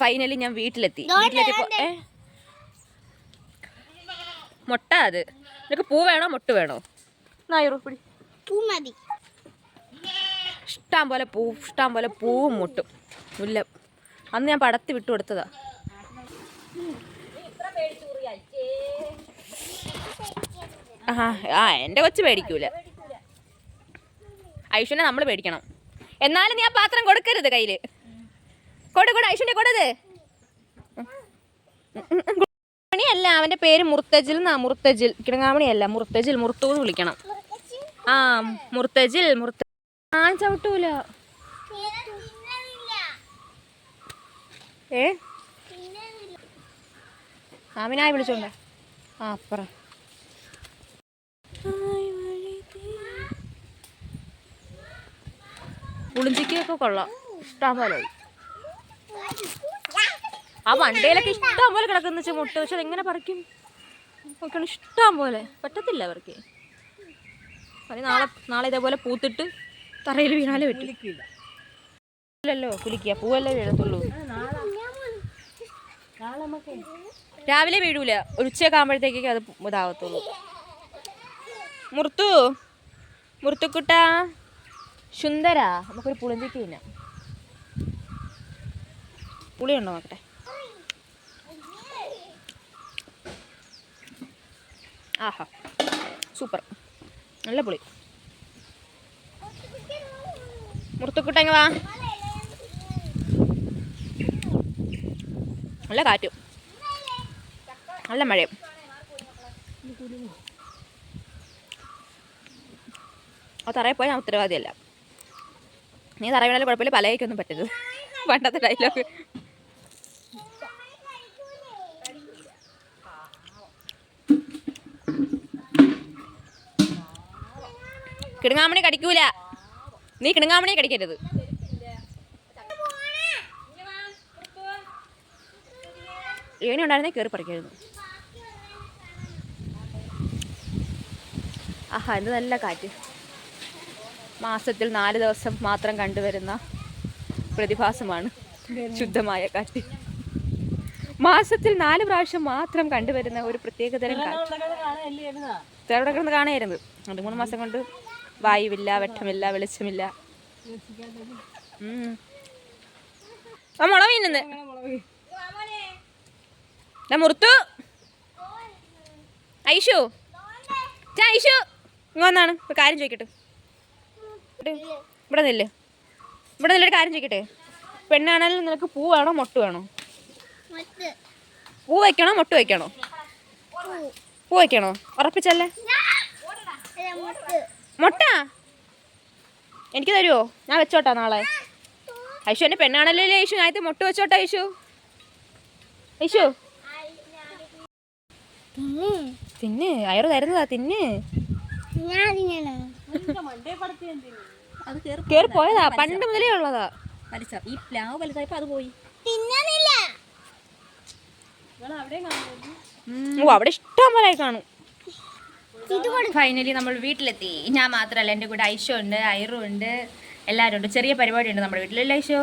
Finally ഞാൻ വീട്ടിലെത്തി. വീട്ടിലെത്തിയപ്പോ ഏ? മുട്ട അത്. നിനക്ക് പൂ വേണോ? മുട്ട് വേണോ? പൂ മതി. ഇഷ്ടം പോലെ പൂ ഇഷ്ടം പോലെ പൂവും മുട്ടും. മുല്ല അന്ന് ഞാൻ പടത്തി വിട്ടു കൊടുത്തതാ. ആ ആ എന്റെ കൊച്ചു പേടിക്കൂല ഐഷുനെ നമ്മൾ പേടിക്കണം എന്നാലും നീ ആ പാത്രം കൊടുക്കരുത് കയ്യിൽ കൊടു കൊടു ഐഷുനെ കൊടുത് മണിയല്ല അവന്റെ പേര് മുർത്തജിൽ എന്നാ മുർത്തജിൽ കിടങ്ങാമണിയല്ല മുർത്തജിൽ മുർത്തു എന്ന് വിളിക്കണം. ആ മുർത്തജിൽ മുർത്ത ആ ചവിട്ടൂല. ഏ? ആമിനായി വിളിച്ചോണ്ട. ആ അപ്പറ പുളിഞ്ചിക്കൊക്കെ കൊള്ളാം. ഇഷ്ടം പോലെ. ആ വണ്ടിയിലൊക്കെ ഇഷ്ടം പോലെ കിടക്കുന്ന മുട്ട. പക്ഷെ അതെങ്ങനെ പറിക്കും? നോക്കണം ഇഷ്ടം പോലെ. പറ്റത്തില്ല അവർക്ക്. പറയും നാളെ നാളെ ഇതേപോലെ പൂത്തിട്ട് തറയിൽ വീണാലേ പറ്റും. ഇല്ലല്ലോ കുലിക്കുക പൂവല്ലേ വീഴത്തുള്ളൂ. രാവിലെ വീഴൂല. ഒരു ഉച്ചയൊക്കെ ആകുമ്പോഴത്തേക്കൊക്കെ അത് ഇതാവത്തുള്ളൂ. മുർത്തു മുർത്തുക്കുട്ട സുന്ദര. നമുക്കൊരു പുളിഞ്ചിക്ക് തിന്നാം. പുളിയുണ്ടോ നോക്കട്ടെ? ആഹാ സൂപ്പർ. നല്ല പുളി. മുർത്തുക്കുട്ടങ്ങ വാ. നല്ല കാറ്റും. നല്ല മഴയും ആ തറയിൽ പോയാൽ ഞാൻ ഉത്തരവാദിയല്ല. നീ തറയിൽ വീണാലും കുഴപ്പമില്ല പലയ്ക്കൊന്നും പറ്റരുത്. പണ്ടത്തെ ഡയലോഗ് കിടുങ്ങാമണി കടിക്കൂല. നീ കിടുങ്ങാമണി കടിക്കരുത്. ഏണി ഉണ്ടായിരുന്നേ കയറി പറിക്കായിരുന്നു. ആഹാ എന്ത് നല്ല കാറ്റ്. മാസത്തിൽ നാല് ദിവസം മാത്രം കണ്ടുവരുന്ന പ്രതിഭാസമാണ് ശുദ്ധമായ കാറ്റ്. മാസത്തിൽ നാല് പ്രാവശ്യം മാത്രം കണ്ടുവരുന്ന ഒരു പ്രത്യേകതരം കാറ്റ്. കിടന്ന് കാണായിരുന്നു രണ്ട് മൂന്ന് മാസം കൊണ്ട് വായുവില്ല വെട്ടമില്ല വെളിച്ചമില്ല. ആ മുള മുറുത്തു. ഐഷു. ചാ ഐഷു. ഇങ്ങ് ഇപ്പൊ ഒരു കാര്യം ചോദിക്കട്ടെ. ഇവിടെ നില്ല്. ഇവിടെ നില്ലൊരു കാര്യം ചോദിക്കട്ടെ. പെണ്ണാണെങ്കിലും നിനക്ക് പൂ വേണോ മൊട്ട് വേണോ? പൂ വയ്ക്കണോ മൊട്ട് വയ്ക്കണോ പൂ. വയ്ക്കണോ ഉറപ്പിച്ചല്ലേ? മുട്ട്. എനിക്ക് തരുമോ ഞാൻ വെച്ചോട്ടാ നാളെ. ഐഷു എന്റെ അല്ലേ ഐഷു ഞാൻ മുട്ട മൊട്ട് വെച്ചോട്ടാ ഐഷു ഐഷു തിന്ന്. അയറ് തരുന്നതാ തിന്ന്. കേറി പോയതാ. പണ്ട് മുതലേ ഉള്ളതാ. ഈ പ്ലാവ് വലുതായപ്പോ അത് പോയി. ഓ അവിടെ ഇഷ്ടം പോലെ കാണും. ഫൈനലി നമ്മൾ വീട്ടിലെത്തി. ഞാൻ മാത്രമല്ല എന്റെ കൂടെ ഐഷോ ഉണ്ട് ഐറു ഉണ്ട് എല്ലാവരും ഉണ്ട്. ചെറിയ പരിപാടി ഉണ്ട് നമ്മുടെ വീട്ടിലല്ലേ ഐഷോ?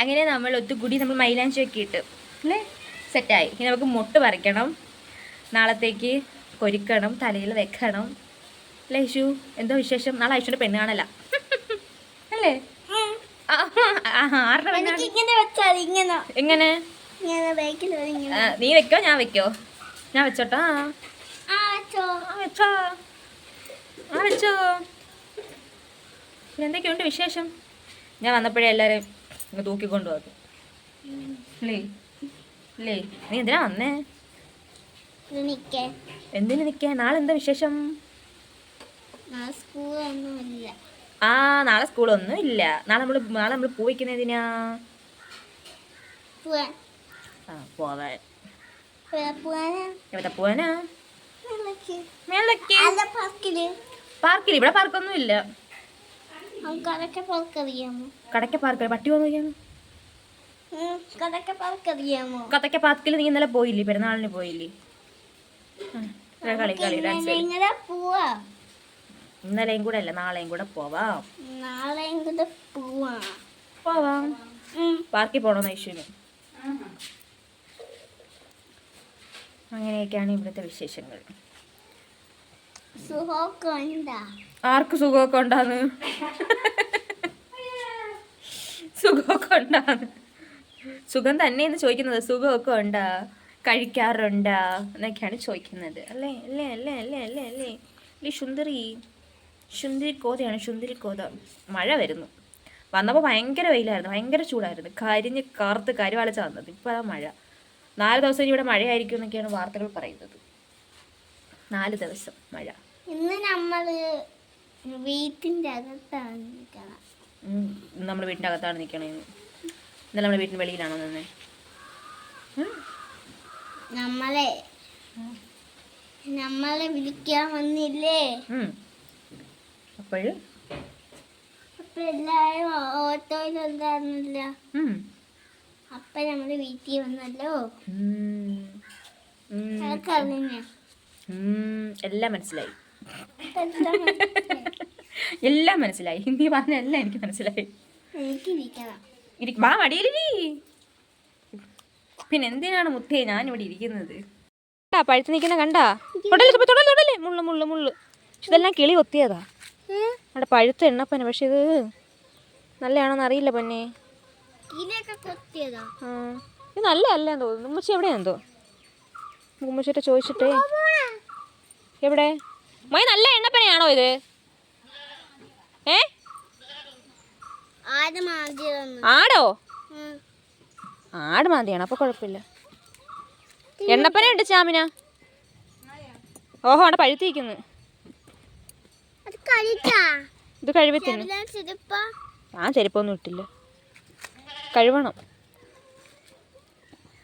അങ്ങനെ നമ്മൾ ഒത്തുകൂടി നമ്മൾ മൈലാഞ്ചി ഒക്കെ ഇട്ട് അല്ലേ? സെറ്റായി. ഇനി നമുക്ക് മുട്ട് പറിക്കണം. നാളത്തേക്ക് കൊരിക്കണം തലയിൽ വെക്കണം. അല്ലേ ഐഷു? എന്തോ വിശേഷം? നാളെ ഐഷുവിന്റെ പെണ്ണ് കാണല. അല്ലേ? എങ്ങനെ? നീ വെക്കോ ഞാൻ വെക്കോ? ഞാൻ വെച്ചോട്ടാ വെച്ചോ ആ വെച്ചോ ആ വെച്ചോ എന്തൊക്കെയുണ്ട് വിശേഷം? ഞാൻ വന്നപ്പോഴേ എല്ലാരെയും ഇങ്ങ് തൂക്കിക്കൊണ്ട് വന്നു. അല്ലേ അല്ലേ നീ എന്തിനാ വന്നേ? നിക്കേ. എന്തിനു നിൽക്കാ നാളെ എന്താ വിശേഷം? ആ നാളെ സ്കൂളൊന്നും ഇല്ല. നാളെ നമ്മൾ നാളെ നമ്മൾ പോയിക്കുന്നതിനാ പോവാൻ ആ പോവാൻ പോവാ- പോവാനാ. എവിടെ പോവാനാ? മേലേക്ക്. മേളക്ക്. പാർക്കിൽ ഇവിടെ പാർക്കൊന്നും ഇല്ല. കടക്ക പാർക്ക് പട്ടി വന്നു കഥക്ക പാർക്കിൽ നീ ഇന്നലെ പോയില്ലേ? പെരുന്നാളിന് പോയില്ലേ? കളി കളി ഡാൻസ് ഇന്നലെയും കൂടെ അല്ല നാളെയും കൂടെ പോവാം. നാളെയും കൂടെ പോവാം. പോവാം. പാർക്കിൽ പോണോന്ന് ഐശ്വര്യ? അങ്ങനെയൊക്കെയാണ് ഇവിടുത്തെ വിശേഷങ്ങൾ. ആർക്ക് സുഖമൊക്കെ ഉണ്ടാന്ന്? സുഖമൊക്കെ ഉണ്ടാന്ന്? സുഖം തന്നെയെന്ന് ചോദിക്കുന്നത്. സുഖമൊക്കെ ഉണ്ടാ? കഴിക്കാറുണ്ടാ? എന്നൊക്കെയാണ് ചോദിക്കുന്നത്. അല്ലേ? അല്ലേ? അല്ലേ? അല്ലേ? അല്ലേ? അല്ലേ? ഈ സുന്ദരി സുന്ദരി കോതയാണ്. സുന്ദരി കോത. മഴ വരുന്നു. വന്നപ്പോൾ ഭയങ്കര വെയിലായിരുന്നു. ഭയങ്കര ചൂടായിരുന്നു. കരിഞ്ഞ് കറുത്ത് കരിവാളിച്ച വന്നത് ഇപ്പോൾ മഴ. നാല് ദിവസം ഇവിടെ മഴയായിരിക്കും എന്നൊക്കെയാണ് വാർത്തകൾ പറയുന്നത്. നാല് ദിവസം മഴ. ഇന്ന് നമ്മൾ വീട്ടിന്റെ അകത്താണ് നിൽക്കണം. നമ്മൾ വീട്ടിന്റെ അകത്താണ് നിൽക്കണേ. ഇന്നലെ നമ്മുടെ വീട്ടിന് വെളിയിലാണോ നിന്നെ? നമ്മളെ നമ്മളെ വിളിക്കാൻ വന്നില്ലേ? അപ്പോഴും? അപ്പൊ എല്ലാരും ഓട്ടോയിലുണ്ടായിരുന്നില്ല അപ്പൊ നമ്മൾ വീട്ടിൽ വന്നല്ലോ. എല്ലാം മനസ്സിലായി. എല്ലാം മനസ്സിലായി. ഹിന്ദി പറഞ്ഞ എല്ലാം എനിക്ക് മനസ്സിലായി. വാ മടിയിലിരി പിന്നെ എന്തിനാണ് മുത്തേ ഞാൻ ഇവിടെ ഇരിക്കുന്നത് പഴുത്ത് നിൽക്കുന്ന കണ്ടാ? മുള്ളു മുള്ളു മുള്ളു. ഇതെല്ലാം കിളി കൊത്തിയതാ. അവിടെ പഴുത്ത എണ്ണപ്പന പക്ഷെ ഇത് നല്ലതാണോന്ന് അറിയില്ല പൊന്നെ. ഇത് നല്ല അല്ല തോന്നുന്നു. ഉമ്മച്ചി എവിടെയാന്തോ ഉമ്മച്ചിട്ട് ചോദിച്ചിട്ടേ. എവിടെ? മൈ നല്ല എണ്ണപ്പനയാണോ ഇത്? ഏ? ആടോ ആട്? മാന്തിയാണ് അപ്പൊ കുഴപ്പമില്ല. എണ്ണപ്പന ഉണ്ട് ചാമിന. ഓഹോ അവിടെ പഴുത്തിരിക്കുന്നു. ഇത് കഴിവത്തിന് ഞാൻ ചെരുപ്പൊന്നും ഇട്ടില്ല. കഴുകണം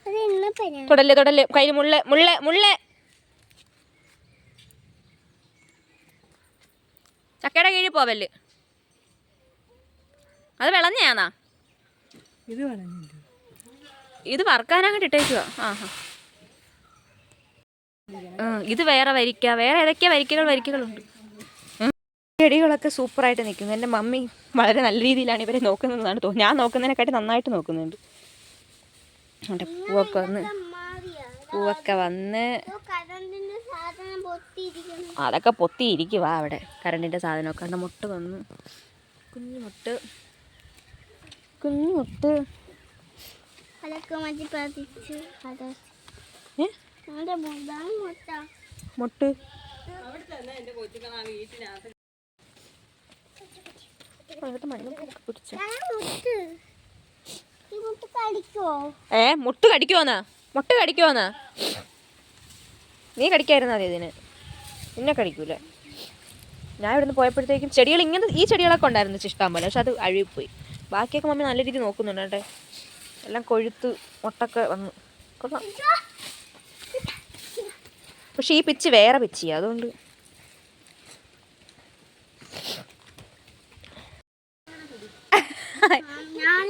തുടൽ തുടൽ. തുടല്ലേ തുടല്ലേ കയ്യിൽ മുള്ള മുള്ള മുള്ള. ചക്കയുടെ കീഴിൽ പോവല്ല് അത് വിളഞ്ഞാന്നാ ഇത് ഇത് വറുക്കാനങ്ങോട്ട് ഇട്ടേക്കുക ആഹാ ആ, ഇത് വേറെ വരിക്ക. വേറെ ഏതൊക്കെയാ വരിക്കകൾ വരിക്കകളുണ്ട്. ചെടികളൊക്കെ സൂപ്പറായിട്ട് നിൽക്കുന്നു. എന്റെ മമ്മി വളരെ നല്ല രീതിയിലാണ് ഇവരെ നോക്കുന്നതെന്നാണ് തോന്നുന്നത്. ഞാൻ നോക്കുന്നതിനെക്കാട്ടി നന്നായിട്ട് നോക്കുന്നുണ്ട്. എന്റെ പൂവൊക്കെ വന്ന് പൂവൊക്കെ വന്ന് അതൊക്കെ പൊത്തിയിരിക്കുക അവിടെ. കറണ്ടിന്റെ സാധനമൊക്കെ. എന്റെ മുട്ട് വന്ന് കുഞ്ഞുമുട്ട് കുഞ്ഞുമുട്ട് കുഞ്ഞു മുട്ട് അതൊക്കെ മതി പതിച്ച് അത് ഏ നമ്മുടെ മുതാൻ മുട്ട മുട്ട് അകത്ത് മണ്ണൊക്കെ പിടിച്ചു ഞാൻ മുട്ട് ഈ മുട്ട് കടിക്കുവോ ഏ മുട്ട് കടിക്കുവോന്നാ? മുട്ട് കടിക്കുവോന്നാ? നീ കടിക്കായിരുന്നാ അതെ ഇതിന്? നിന്നെ കടിക്കൂല? ഞാൻ ഇവിടുന്ന് പോയപ്പോഴത്തേക്കും ചെടികൾ ഇങ്ങനെ ഈ ചെടികളൊക്കെ ഉണ്ടായിരുന്നു ഇഷ്ടം പോലെ പക്ഷെ അത് അഴുകിപ്പോയി. ബാക്കിയൊക്കെ മമ്മി നല്ല രീതിയിൽ നോക്കുന്നുണ്ട് കേട്ടെ. എല്ലാം കൊഴുത്ത് മുട്ടൊക്കെ വന്ന്. കൊള്ളാം. പക്ഷെ ഈ പിച്ച് വേറെ പിച്ചിയാ അതുകൊണ്ട് ഞാൻ കമ്പ് കുത്തി വെച്ച്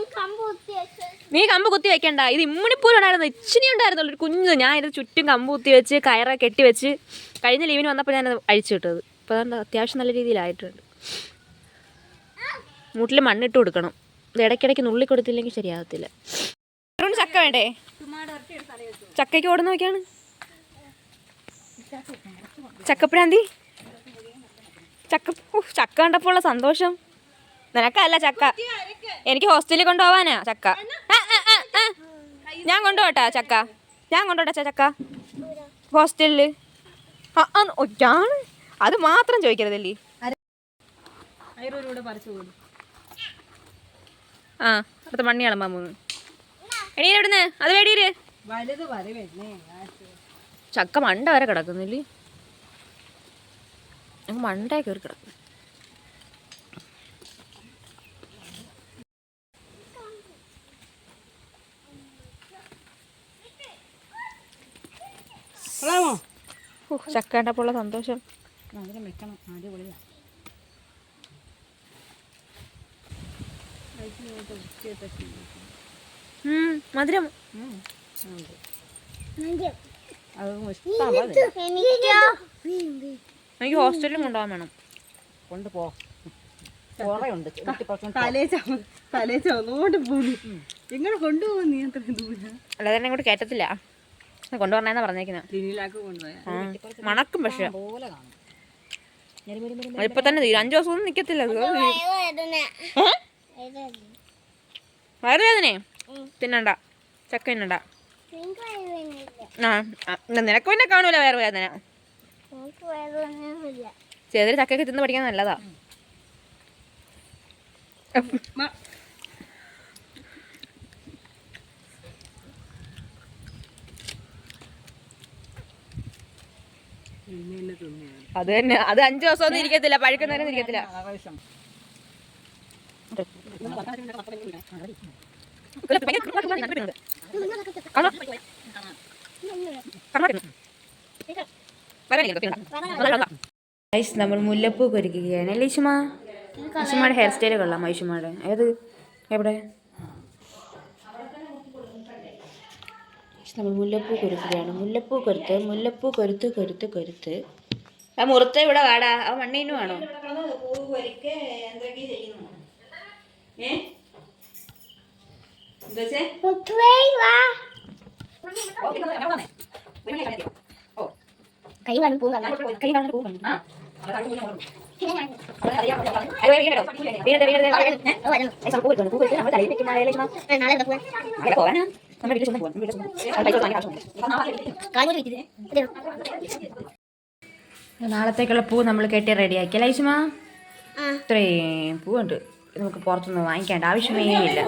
നീ കമ്പ് കുത്തി വെക്കണ്ട. ഇത് ഇമ്മിണിപ്പോലും ഉണ്ടായിരുന്നു. ഇച്ചിനി ഉണ്ടായിരുന്നുള്ളൂ. ഒരു കുഞ്ഞ്. ഞാൻ ഇത് ചുറ്റും കമ്പ് കുത്തി വെച്ച് കയറ കെട്ടി വെച്ച് കഴിഞ്ഞ ലീവിന് വന്നപ്പോൾ ഞാൻ അഴിച്ചു വിട്ടത്. ഇപ്പോൾ അതുകൊണ്ട് അത്യാവശ്യം നല്ല രീതിയിലായിട്ടുണ്ട്. മൂട്ടിൽ മണ്ണിട്ട് കൊടുക്കണം. ഇത് ഇടയ്ക്കിടയ്ക്ക് നുള്ളി കൊടുത്തില്ലെങ്കിൽ ശരിയാകത്തില്ല ചക്ക വേണ്ടേ? ചക്കയ്ക്ക് ഓടുന്ന നോക്കിയാണ്. ചക്കപ്പഴാന്തി ചക്ക ചക്ക കണ്ടപ്പോൾ ഉള്ള സന്തോഷം. നിനക്കല്ല ചക്ക. എനിക്ക് ഹോസ്റ്റലിൽ കൊണ്ടുപോവാനാ ചക്ക. ഞാൻ കൊണ്ടുപോട്ടാ ചക്ക. ഞാൻ കൊണ്ടുപോട്ടാ ചക്ക. ഹോസ്റ്റലിൽ. അത് മാത്രം ചോദിക്കരുതല്ലേ? ആ അടുത്ത മണ്ണി ഇളമ്പാൻ പോകുന്നു എണീര് എവിടുന്ന്? അത് വേടീര് ചക്ക മണ്ട വരെ കിടക്കുന്നില്ലേ? അങ്ങ് മണ്ടേ കയറി കൊള്ളാമോ ചക്ക കണ്ടപ്പോൾ സന്തോഷം. മധുരം. വെക്കണം എനിക്കോ എനിക്ക് ഹോസ്റ്റലിലും കൊണ്ടുപോകാൻ വേണം. കൊണ്ടുപോ. അല്ലാതെ എന്നെ ഇങ്ങോട്ട് കയറ്റത്തില്ല. കൊണ്ടുവരണെന്നാ പറഞ്ഞേക്കുന്നത് മണക്കും പക്ഷെ ഇപ്പൊ തന്നെ തീരും അഞ്ചു ദിവസം ഒന്നും നിക്കത്തില്ല വയറുവേദന തിന്നണ്ട ചക്ക തിന്നണ്ട ആ നിനക്ക് പിന്നെ കാണൂല വയറുവേദന ചെറിയ ചക്കയൊക്കെ തിന്ന് പഠിക്കാൻ നല്ലതാ അത് തന്നെ. അത് അഞ്ചു ദിവസം ഒന്നും ഇരിക്കത്തില്ല. പഴുക്കുന്നേരം ഇരിക്കത്തില്ല. നമ്മൾ മുല്ലപ്പൂ കൊരിക്കുകയാണ് അല്ലേ ഇഷുമ ഇഷുമയുടെ ഹെയർ സ്റ്റൈൽ കൊള്ളാം ഐഷുമയുടെ ഏത്? എവിടെ? നമ്മൾ മുല്ലപ്പൂ കൊരുക്കുകയാണ് മുല്ലപ്പൂ കൊരുത്ത് മുല്ലപ്പൂ കൊരുത്ത് കൊരുത്ത് കൊരുത്ത്. ആ മുറുത്ത ഇവിടെ വാടാ. ആ മണ്ണീനും ആണോ ഏ? വാ. കൈ കാണും പൂ കാണാം. നാളെ എവിടെ പോവാൻ കാലൂർ വിറ്റില്ലേ നാളത്തേക്കുള്ള പൂ നമ്മൾ കെട്ടി റെഡിയാക്കി. അല്ലേ ഐശുമ? ഇത്രയും പൂവുണ്ട്. നമുക്ക് പുറത്തുനിന്ന് വാങ്ങിക്കേണ്ട ആവശ്യമേ ഇല്ല.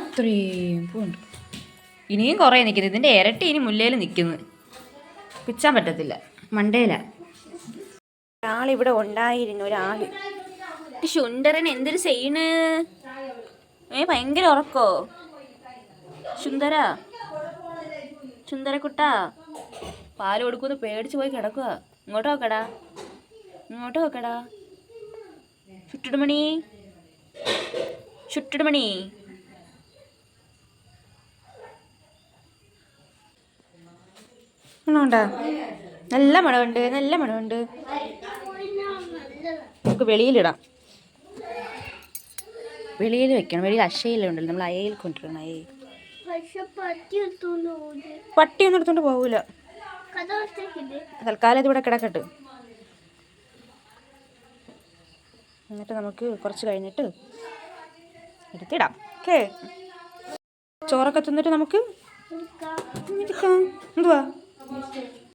ഇത്രയും പൂവുണ്ട്. ഇനിയും കുറേ നിൽക്കുന്നു ഇതിന്റെ ഇരട്ടി ഇനി മുല്ലയിൽ നിൽക്കുന്നു പിച്ചാൻ പറ്റത്തില്ല. മണ്ടേല. ഒരാളിവിടെ ഉണ്ടായിരുന്നു ഒരാൾ ശുണ്ടരൻ എന്തൊരു ചെയ്യണ്? ഏ ഭയങ്കര ഉറക്കോ? സുന്ദര സുന്ദരക്കുട്ടാ പാൽ കൊടുക്കുമെന്ന് പേടിച്ച് പോയി കിടക്കുക ഇങ്ങോട്ട് നോക്കടാ ഇങ്ങോട്ട് നോക്കടാ. ചുട്ടിടുമണി ആണോണ്ടാ നല്ല മണമുണ്ട് നല്ല മണമുണ്ട്. നമുക്ക് വെളിയിലിടാം. വെളിയിൽ വെക്കണം വെളിയിൽ അശയിലുണ്ടല്ലോ നമ്മൾ അയയിൽ കൊണ്ടുവരണം അയയിൽ. പട്ടിയൊന്നും എടുത്തോണ്ട് പോകൂല. തൽക്കാലം ഇതിവിടെ കിടക്കട്ടെ. എന്നിട്ട് നമുക്ക് കുറച്ച് കഴിഞ്ഞിട്ട് എടുത്തിടാം. ഓക്കേ. ചോറൊക്കെ തിന്നിട്ട് നമുക്ക് എന്തുവാ?